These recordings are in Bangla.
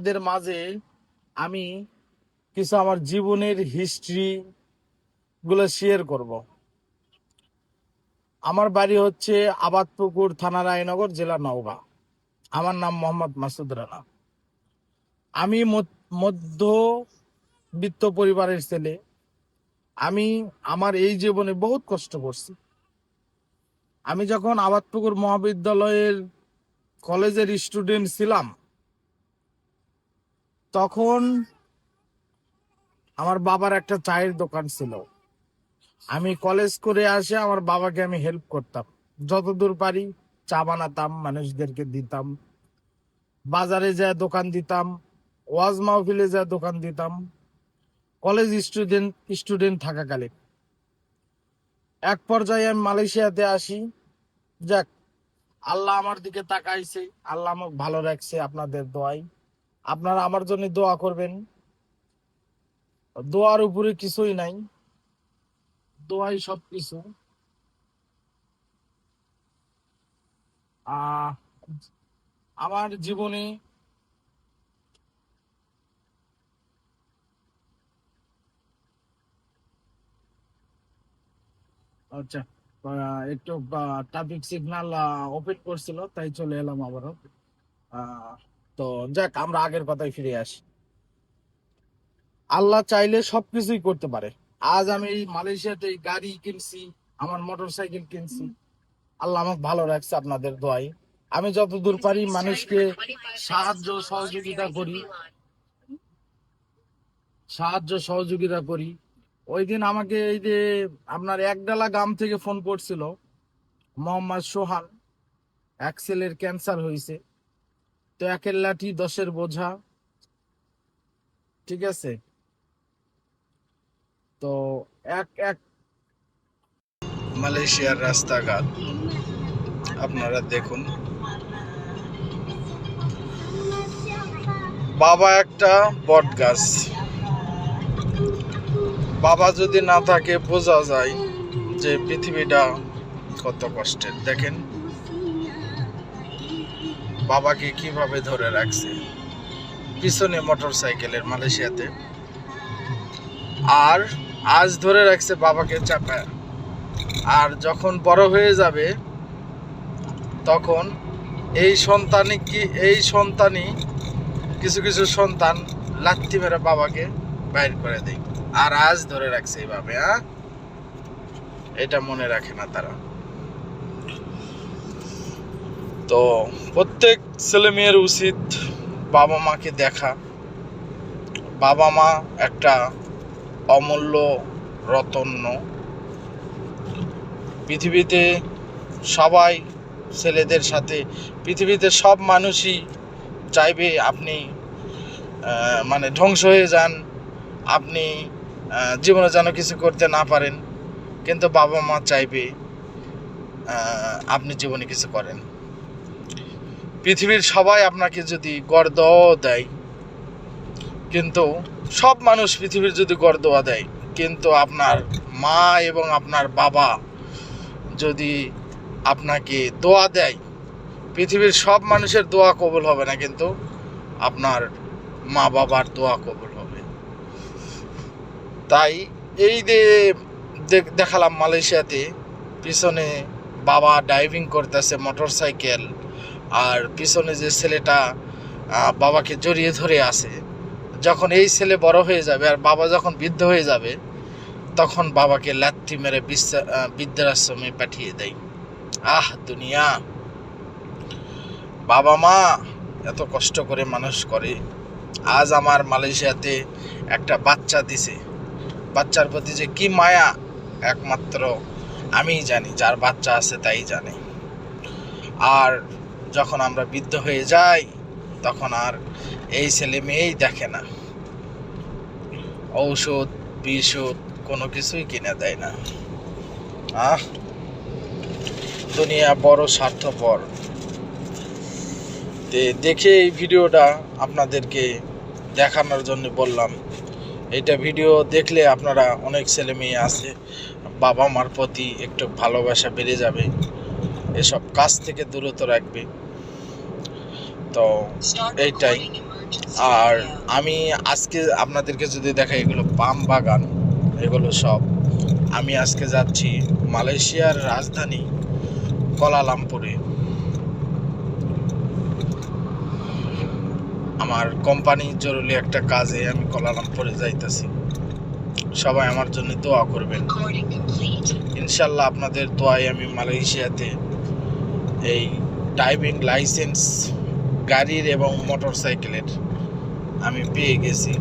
আপনাদের মাঝে আমি কিছু আমার জীবনের হিস্ট্রি গুলো শেয়ার করব। আমার বাড়ি হচ্ছে আবাদপুকুর থানা রায়নগর, জেলা নওগাঁ। আমার নাম মোহাম্মদ মাসুদ রানা। আমি মধ্যবিত্ত পরিবারের ছেলে। আমি, আমার এই জীবনে বহুত কষ্ট করছি। আমি যখন আবাদপুকুর মহাবিদ্যালয়ের কলেজের স্টুডেন্ট ছিলাম তখন আমার বাবার একটা চায়ের দোকান ছিল। আমি কলেজ করে আসে আমার বাবাকে আমি হেল্প করতাম। যতদূর পারি চা বানাতাম, মানুষদেরকে দিতাম। বাজারে যা দোকান দিতাম, ওয়াজ মাহফিলে যা দোকান দিতাম। কলেজ স্টুডেন্ট স্টুডেন্ট থাকাকালীন। এক পর্যায়ে আমি মালয়েশিয়াতে আসি। যাক, আল্লাহ আমার দিকে তাকাইছে, আল্লাহ আমাকে ভালো রাখছে, আপনাদের দোয়াই আপনারা আমার জন্য দোয়া করবেন। দোয়ার উপরে কিছুই নাই। দোয়াই সব কিছু আমার জীবনে আচ্ছা একটু ট্রাফিক সিগন্যাল ওপেন করছিল, তাই চলে এলাম আবারও। তো যাক, আমরা আগের কথায় ফিরে আসি। আল্লাহ চাইলে সবকিছুই করতে পারে। আজ আমি এই মালয়েশিয়াতে গাড়ি কিনছি, আমার মোটর সাইকেল কিনছি। আল্লাহ আমাকে ভালো রাখছে আপনাদের দোয়াই আমি যতদূর পারি মানুষকে সাহায্য, সহযোগিতা করি। সাহায্য, সহযোগিতা করি। ওই দিন আমাকে এই যে আপনার একডালা গ্রাম থেকে ফোন করছিল, মোহাম্মদ সোহান। এক ছেলের ক্যান্সার হয়েছে। তো একের লাঠি দশের বোঝা, ঠিক আছে? তো এক এক। মালয়েশিয়ার রাস্তাঘাট, আপনারা দেখুন। বাবা একটা বট গাছ। বাবা যদি না থাকে, বোঝা যায় যে পৃথিবীটা কত কষ্টের। দেখেন। বাবাকে কীভাবে ধরে রাখছে? পিছনে মোটর সাইকেলের মালয়েশিয়াতে। আর আজ ধরে রাখছে বাবাকে চাপায়। আর যখন বড় হয়ে যাবে, তখন এই সন্তানই কি, এই সন্তানই কিছু কিছু সন্তান লাথি মেরে বাবাকে বাইর করে দেয়। আর আজ ধরে রাখছে এইভাবে হ্যাঁ? এটা মনে রাখে না তারা। তো প্রত্যেক ছেলে মেয়ের উচিত বাবা মাকে দেখা। বাবা মা একটা অমূল্য রতন্য পৃথিবীতে সবাই ছেলেদের সাথে, পৃথিবীতে সব মানুষই চাইবে আপনি মানে ধ্বংস হয়ে যান, আপনি জীবনে যেন কিছু করতে না পারেন। কিন্তু বাবা মা চাইবে আপনি জীবনে কিছু করেন। পৃথিবীর সবাই আপনাকে যদি দেওয়াও দেয়, কিন্তু সব মানুষ পৃথিবীর যদি গড় দেওয়া দেয়, কিন্তু আপনার মা এবং আপনার বাবা যদি আপনাকে দোয়া দেয়, পৃথিবীর সব মানুষের দোয়া কবুল হবে না, কিন্তু আপনার মা বাবার দোয়া কবুল হবে। তাই এই যে দেখ- দেখালাম মালয়েশিয়াতে পিছনে বাবা ড্রাইভিং করতেছে মোটর সাইকেল আর পিছনে যে ছেলেটা বাবাকে জড়িয়ে ধরে আছে, যখন এই ছেলে বড় হয়ে যাবে আর বাবা যখন বৃদ্ধ হয়ে যাবে, তখন বাবাকে লাথি মেরে বৃদ্ধাশ্রমে পাঠিয়ে দেয়। আহ, দুনিয়া। বাবা মা, এত কষ্ট করে মানুষ করে। আজ আমার মালয়েশিয়াতে একটা বাচ্চা দিছে। বাচ্চার প্রতি যে কি মায়া, একমাত্র আমিই জানি, যার বাচ্চা আছে তাই জানে। আর যখন আমরা বৃদ্ধ হয়ে যাই, তখন আর এই ছেলে মেয়েই দেখে না। ঔষধ বিষুধ কোনো কিছুই কিনে দেয় না। আহ! দুনিয়া বড় স্বার্থপর। দেখে এই ভিডিওটা আপনাদেরকে দেখানোর জন্য বললাম। এটা ভিডিও দেখলে আপনারা অনেক ছেলে মেয়ে আছে বাবা মার প্রতি একটু ভালোবাসা বেড়ে যাবে। এসব কাজ থেকে দূরত রাখবে। তো এইটাই। আর আমি আজকে আপনাদেরকে যদি দেখাই এগুলো পাম বাগান এগুলো সব আমি আজকে যাচ্ছি মালয়েশিয়ার রাজধানী কলালামপুরে। আমার কোম্পানি জরুরি একটা কাজে আমি কলালামপুরে যাইতাছি। সবাই আমার জন্য দোয়া করবেন। ইনশাল্লাহ আপনাদের দোয়ায় আমি মালয়েশিয়াতে এই ড্রাইভিং লাইসেন্স গাড়ির এবং মোটর সাইকেলের আমি পেয়ে গেছি।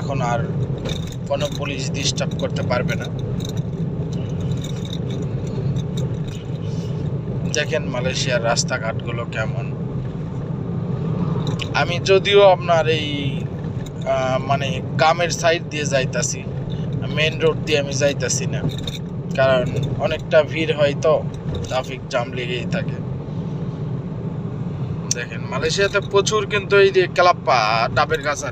এখন আর কোনো পুলিশ ডিস্টার্ব করতে পারবে না। দেখেন মালয়েশিয়ার রাস্তাঘাটগুলো কেমন। আমি যদিও আপনার এই মানে গ্রামের সাইড দিয়ে যাইতাছি মেন রোড দিয়ে আমি যাইতাছি না। কারণ অনেকটা ভিড় হয় তো ট্রাফিক জাম লেগেই থাকে। দেখেন মালয়েশিয়াতে প্রচুর কিন্তু এই যে ক্লাপ্পা ডাবের গাছ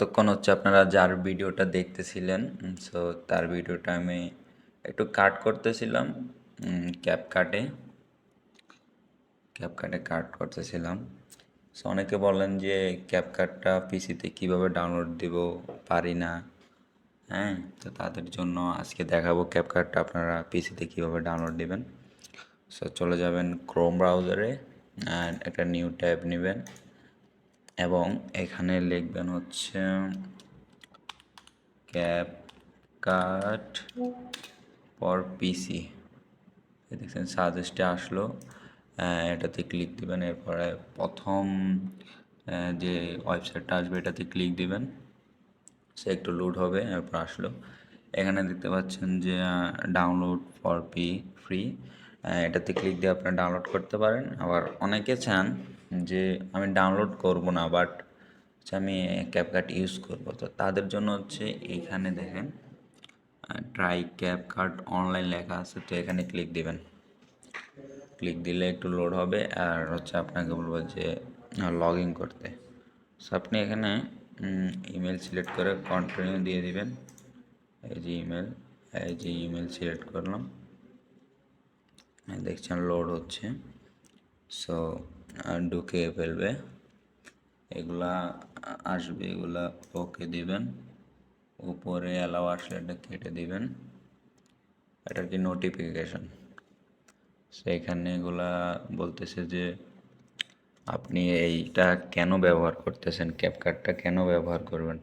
এতক্ষণ হচ্ছে আপনারা যার ভিডিওটা দেখতেছিলেন সো তার ভিডিওটা আমি একটু কাট করতেছিলাম ক্যাপ কাটে ক্যাপ কাটে কাট করতেছিলাম। সো অনেকে বলেন যে ক্যাপ কাটটা পিসিতে কীভাবে ডাউনলোড দিব পারি না। হ্যাঁ তো তাদের জন্য আজকে দেখাবো ক্যাপ কাটটা আপনারা পিসিতে কীভাবে ডাউনলোড দিবেন। সো চলে যাবেন ক্রোম ব্রাউজারে অ্যান্ড একটা নিউ ট্যাব নেবেন। এবং এখানে লিখবেন হচ্ছে ক্যাপ কাট ফর পিসি। দেখছেন সাজেস্টে আসলো। এটাতে ক্লিক দিবেন, এরপরে প্রথম যে ওয়েবসাইটটা আসবে, এটাতে ক্লিক দিবেন। সে একটু লোড হবে, এরপর আসলো। এখানে দেখতে পাচ্ছেন যে ডাউনলোড ফর পি ফ্রি এটাতে ক্লিক দিয়ে আপনারা ডাউনলোড করতে পারেন। আবার অনেকে চান যে আমি ডাউনলোড করব না বাট হচ্ছে আমি ক্যাপকাট ইউজ করব। তো তাদের জন্য হচ্ছে এখানে দেখেন ট্রাই ক্যাপ কার্ড অনলাইন লেখা আছে, তো এখানে ক্লিক দিবেন। ক্লিক দিলে একটু লোড হবে, আর হচ্ছে আপনাকে বলব যে লগ ইন করতে। সো আপনি এখানে ইমেল সিলেক্ট করে কন্টিনিউ দিয়ে দিবেন। এই যে ইমেল এই যে ইমেল সিলেক্ট করলাম। দেখছেন লোড হচ্ছে। সো ঢুকে ফেলবে। এগুলা আসবে, এগুলা ওকে দিবেন। উপরে অ্যালাও আসলে এটা কেটে দিবেন। এটা কি নোটিফিকেশন সেখানে এগুলা বলতেছে যে, আপনি এইটা কেন ব্যবহার করতেছেন? ক্যাপকার্টটা কেন ব্যবহার করবেন?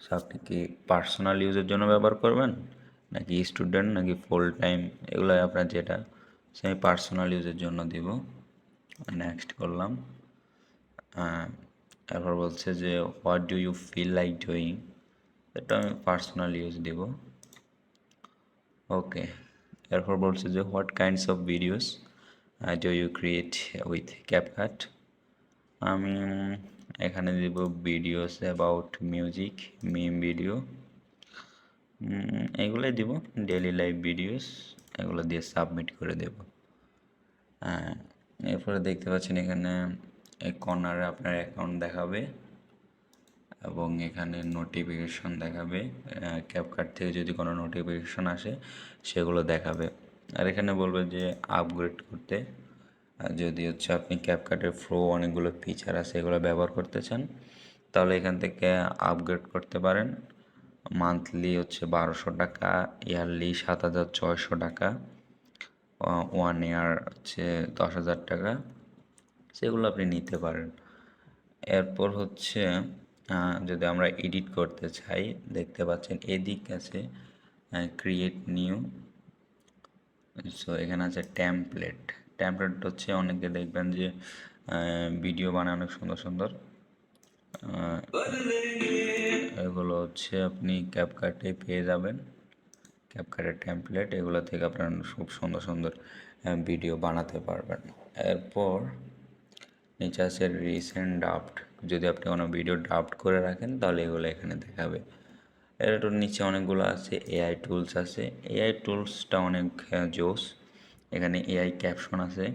সো আপনি কি পার্সোনাল ইউজের জন্য ব্যবহার করবেন? নাকি স্টুডেন্ট নাকি ফুল টাইম এগুলো আপনার যেটা, সে পার্সোনাল ইউজের জন্য দিব। নেক্সট করলাম। এরপর বলছে যে what do you feel like doing এটা আমি পার্সোনাল ইউজ দিব। ওকে এরপর বলছে যে what kinds of videos do you create with CapCut আমি এখানে দিব videos about music meme video এগুলোই দিব ডেলি লাইভ ভিডিওস এগুলো দিয়ে সাবমিট করে দেব। এরপরে দেখতে পাচ্ছেন এখানে এই কর্নারে আপনার অ্যাকাউন্ট দেখাবে এবং এখানে নোটিফিকেশন দেখাবে। ক্যাপকাট থেকে যদি কোনো নোটিফিকেশন আসে, সেগুলো দেখাবে। আর এখানে বলবে যে আপগ্রেড করতে। যদি হচ্ছে আপনি ক্যাপকাটের প্রো অনেকগুলো ফিচার আছে, এগুলো ব্যবহার করতে চান, তাহলে এখান থেকে আপগ্রেড করতে পারেন। মান্থলি হচ্ছে বারোশো টাকা ইয়ারলি সাত হাজার ছয়শো টাকা। ওয়ান ইয়ার হচ্ছে দশ হাজার টাকা। সেগুলো আপনি নিতে পারেন। এরপর হচ্ছে যদি আমরা এডিট করতে চাই, দেখতে পাচ্ছেন এদিক আছে ক্রিয়েট নিউ সো এখানে আছে ট্যাম্পলেট ট্যাম্পলেট হচ্ছে অনেকে দেখবেন যে ভিডিও বানায় অনেক সুন্দর সুন্দর। এগুলো হচ্ছে আপনি ক্যাপকাটে পেয়ে যাবেন। ক্যাপকাটের ট্যাম্পলেট এগুলো থেকে আপনারা খুব সুন্দর সুন্দর ভিডিও বানাতে পারবেন। এরপর নিচে আছে রিসেন্ট ড্রাফট যদি আপনি কোনো ভিডিও ড্রাফট করে রাখেন, তাহলে এগুলো এখানে দেখাবে। এর নিচে অনেকগুলো আছে এআই টুলস আছে। এআই টুলসটা অনেক জোস এখানে এআই ক্যাপশন আছে।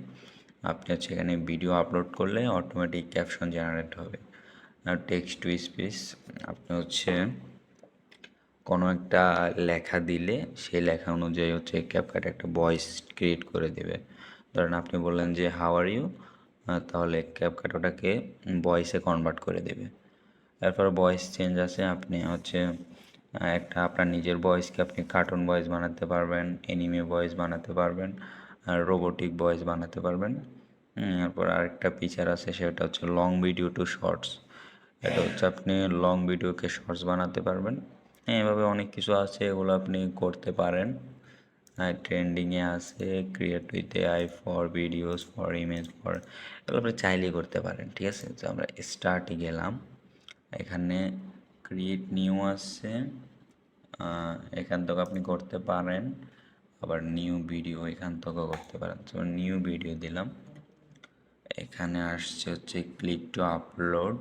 আপনি হচ্ছে এখানে ভিডিও আপলোড করলে অটোমেটিক ক্যাপশন জেনারেট হবে। টেক্সট টু স্পিচ আপনি হচ্ছে কোনো একটা লেখা দিলে সেই লেখা অনুযায়ী হচ্ছে ক্যাপকাট একটা ভয়েস ক্রিয়েট করে দেবে। ধরেন আপনি বললেন যে হাউ আর ইউ তাহলে ক্যাপকাট ওটাকে ভয়েসে কনভার্ট করে দেবে। এরপর ভয়েস চেঞ্জ আছে আপনি হচ্ছে একটা আপনার নিজের ভয়েসকে আপনি কার্টুন ভয়েস বানাতে পারবেন এনিমে ভয়েস বানাতে পারবেন আর রোবোটিক ভয়েস বানাতে পারবেন। হুম, এরপর আরেকটা ফিচার আছে সেটা হচ্ছে লং ভিডিও টু শর্টস এটা হচ্ছে আপনি লং ভিডিওকে শর্টস বানাতে পারবেন। এভাবে অনেক কিছু আছে এগুলো আপনি করতে পারেন। ট্রেন্ডিংয়ে আছে create with AI for videos for image for এগুলো আপনি চাইলেই করতে পারেন ঠিক আছে? তো আমরা স্টার্টে গেলাম। এখানে ক্রিয়েট নিউ আহ, এখান থেকে আপনি করতে পারেন। আবার নিউ ভিডিও এখান থেকেও করতে পারেন। তো নিউ ভিডিও দিলাম। এখানে আসছে হচ্ছে ক্লিক টু আপলোড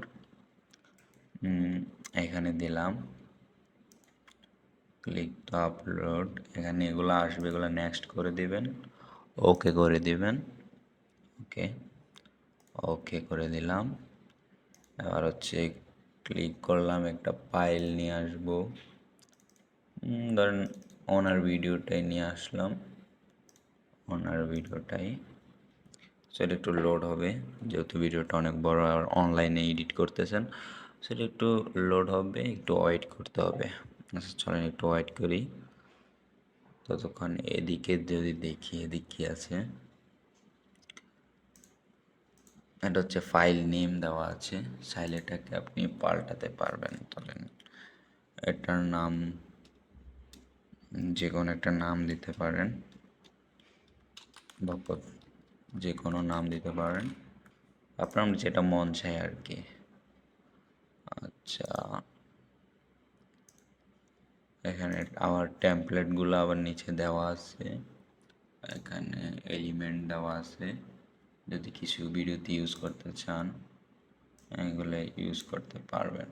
এখানে দিলাম। ক্লিক টু আপলোড এখানে এগুলো আসবে, এগুলো নেক্সট করে দিবেন ওকে করে দিবেন ওকে ওকে করে দিলাম। এবার হচ্ছে ক্লিক করলাম, একটা ফাইল নিয়ে আসব। ধরেন ওনার ভিডিওটাই নিয়ে আসলাম ওনার ভিডিওটাই সেটা একটু লোড হবে, যেহেতু ভিডিওটা অনেক বড় আর অনলাইনে এডিট করতেছেন সেটা একটু লোড হবে, একটু ওয়েট করতে হবে। আচ্ছা চলেন, একটু ওয়েট করি। ততক্ষণ এদিকে যদি দেখি, এদিক কি আছে? এটা হচ্ছে ফাইল নেম দেওয়া আছে। সাইলেটাকে আপনি পাল্টাতে পারবেন, চলেন। এটার নাম, যে কোনো একটা নাম দিতে পারেন। বা যে কোনো নাম দিতে পারেন। আপনার যেটা মন চায় আর কি। আচ্ছা এখানে আমার টেমপ্লেটগুলো আবার নিচে দেওয়া আছে। এখানে এলিমেন্ট দেওয়া আছে। যদি কিছু ভিডিওতে ইউজ করতে চান, এগুলো ইউজ করতে পারবেন।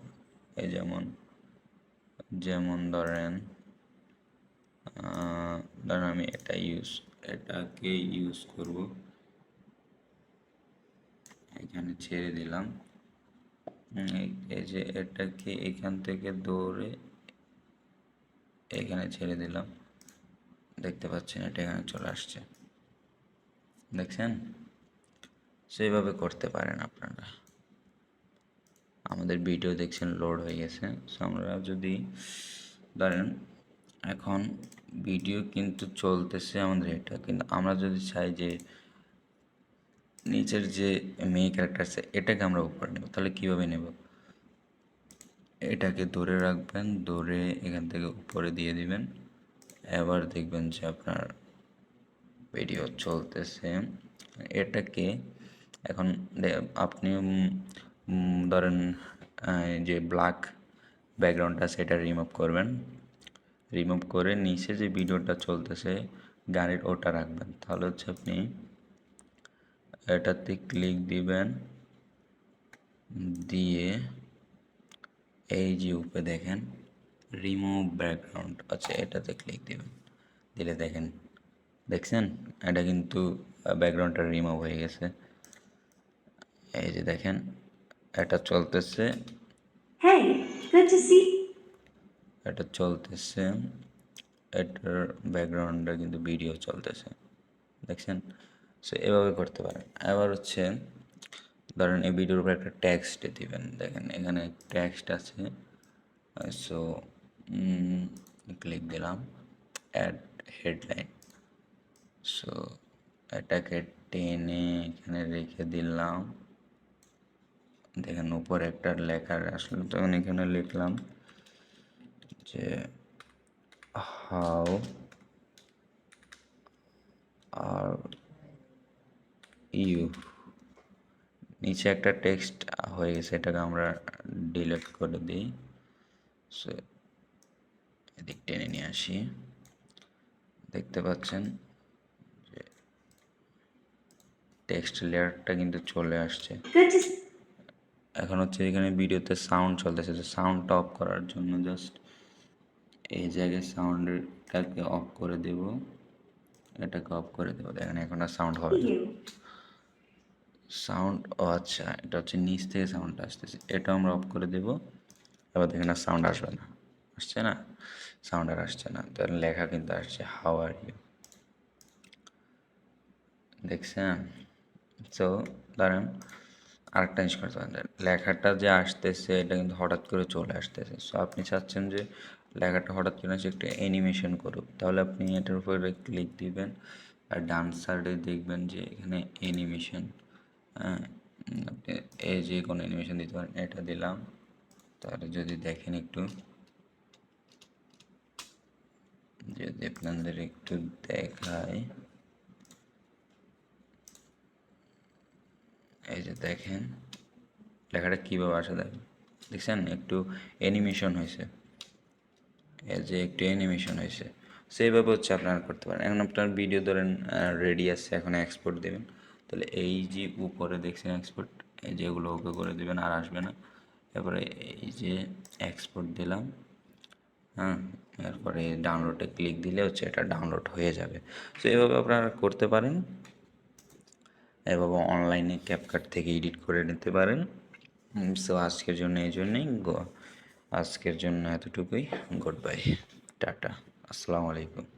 এই যেমন যেমন ধরেন ধরেন আমি এটা ইউজ এটাকে ইউজ করব। এখানে ছেড়ে দিলাম। এই যে এটাকে এখান থেকে দৌড়ে এখানে ছেড়ে দিলাম। দেখতে পাচ্ছেন এটা এখানে চলে আসছে। দেখছেন? সেইভাবে করতে পারেন আপনারা। আমাদের ভিডিও দেখছেন, লোড হয়ে গেছে। সো আমরা যদি, ধরেন, এখন ভিডিও কিন্তু চলতেছে আমাদের এটা। কিন্তু আমরা যদি চাই যে, নিচের যে মেয়ে ক্যারেক্টার আছে এটাকে আমরা উপরে নেব। তাহলে কীভাবে নেব? এটাকে ধরে রাখবেন, ধরে এখান থেকে উপরে দিয়ে দিবেন। এবার দেখবেন যে আপনার ভিডিও চলতেছে। এটাকে এখন আপনি ধরেন যে ব্ল্যাক ব্যাকগ্রাউন্ডটা সেটা রিমুভ করবেন। রিমুভ করে নিচে যে ভিডিওটা চলতেছে গানের ওটা রাখবেন। তাহলে হচ্ছে আপনি এটাতে ক্লিক দিবেন, দিয়ে এই যে উপরে দেখেন রিমুভ ব্যাকগ্রাউন্ড আচ্ছা এটাতে ক্লিক দেবেন। দিলে দেখেন দেখছেন? এটা কিন্তু ব্যাকগ্রাউন্ডটা রিমুভ হয়ে গেছে। এই যে দেখেন এটা চলতেছে। এটা চলতেছে। এটার ব্যাকগ্রাউন্ডে কিন্তু ভিডিও চলতেছে। দেখছেন? সো এভাবে করতে পারেন। আবার হচ্ছে ধরেন এই ভিডিওর উপর একটা টেক্সট দিবেন। দেখেন, এখানে টেক্সট আছে। সো ক্লিক দিলাম অ্যাড হেডলাইন সো এটাকে টেনে এখানে রেখে দিলাম। দেখেন, উপরে একটা লেখার আসলে। তখন এখানে লিখলাম যে হাউ আর ইউ নিচে একটা টেক্সট হয়ে গেছে এটাকে আমরা ডিলিট করে দিই। সো এদিক টেনে নিয়ে আসি। দেখতে পাচ্ছেন যে টেক্সট লেয়ারটা কিন্তু চলে আসছে। এখন হচ্ছে এখানে ভিডিওতে সাউন্ড চলতেছে যে সাউন্ডটা অফ করার জন্য জাস্ট এই জায়গায় সাউন্ডটাকে অফ করে দেব। এটাকে অফ করে দেবো। দেখেন এখন আর সাউন্ড হবে না. সাউন্ড ও আচ্ছা এটা হচ্ছে নিচ থেকে সাউন্ডটা আসতেছে। এটা আমরা অফ করে দেব। এবার দেখেন আর সাউন্ড আসবে না। আসছে না? সাউন্ড আর আসছে না। তার লেখা কিন্তু আসছে হাউ আর ইউ দেখছেন? তো ধরেন আরেকটা জিনিস করতে পারেন। লেখাটা যে আসতেছে, এটা কিন্তু হঠাৎ করে চলে আসতেছে। সো আপনি চাচ্ছেন যে লেখাটা হঠাৎ করে আসে একটু অ্যানিমেশন করুক। তাহলে আপনি এটার উপরে ক্লিক দিবেন আর ডান সাইডে দেখবেন যে এখানে অ্যানিমেশন আপনি এই যে কোনো অ্যানিমেশন দিতে পারেন, এটা দিলাম। তাহলে যদি দেখেন একটু। যদি আপনাদের একটু দেখায় এই যে দেখেন, লেখাটা কীভাবে আসে দেখেন। দেখছেন? একটু অ্যানিমেশন হয়েছে। এই যে একটু অ্যানিমেশন হয়েছে। সেইভাবে হচ্ছে আপনারা করতে পারেন। এখন আপনার ভিডিও ধরেন রেডি আছে, এখন এক্সপোর্ট দেবেন। তাহলে এই যে উপরে দেখছেন এক্সপোর্ট যেগুলো ওকে করে দেবেন আর আসবে না। এরপরে এই যে এক্সপোর্ট দিলাম হ্যাঁ এরপরে ডাউনলোডে ক্লিক দিলে হচ্ছে এটা ডাউনলোড হয়ে যাবে। তো এভাবে আপনারা করতে পারেন। এভাবে অনলাইনে ক্যাপকাট থেকে এডিট করে নিতে পারেন। সো আজকের জন্য এই জন্যই আজকের জন্য এতটুকুই। গুড বাই টাটা, আসসালামু আলাইকুম।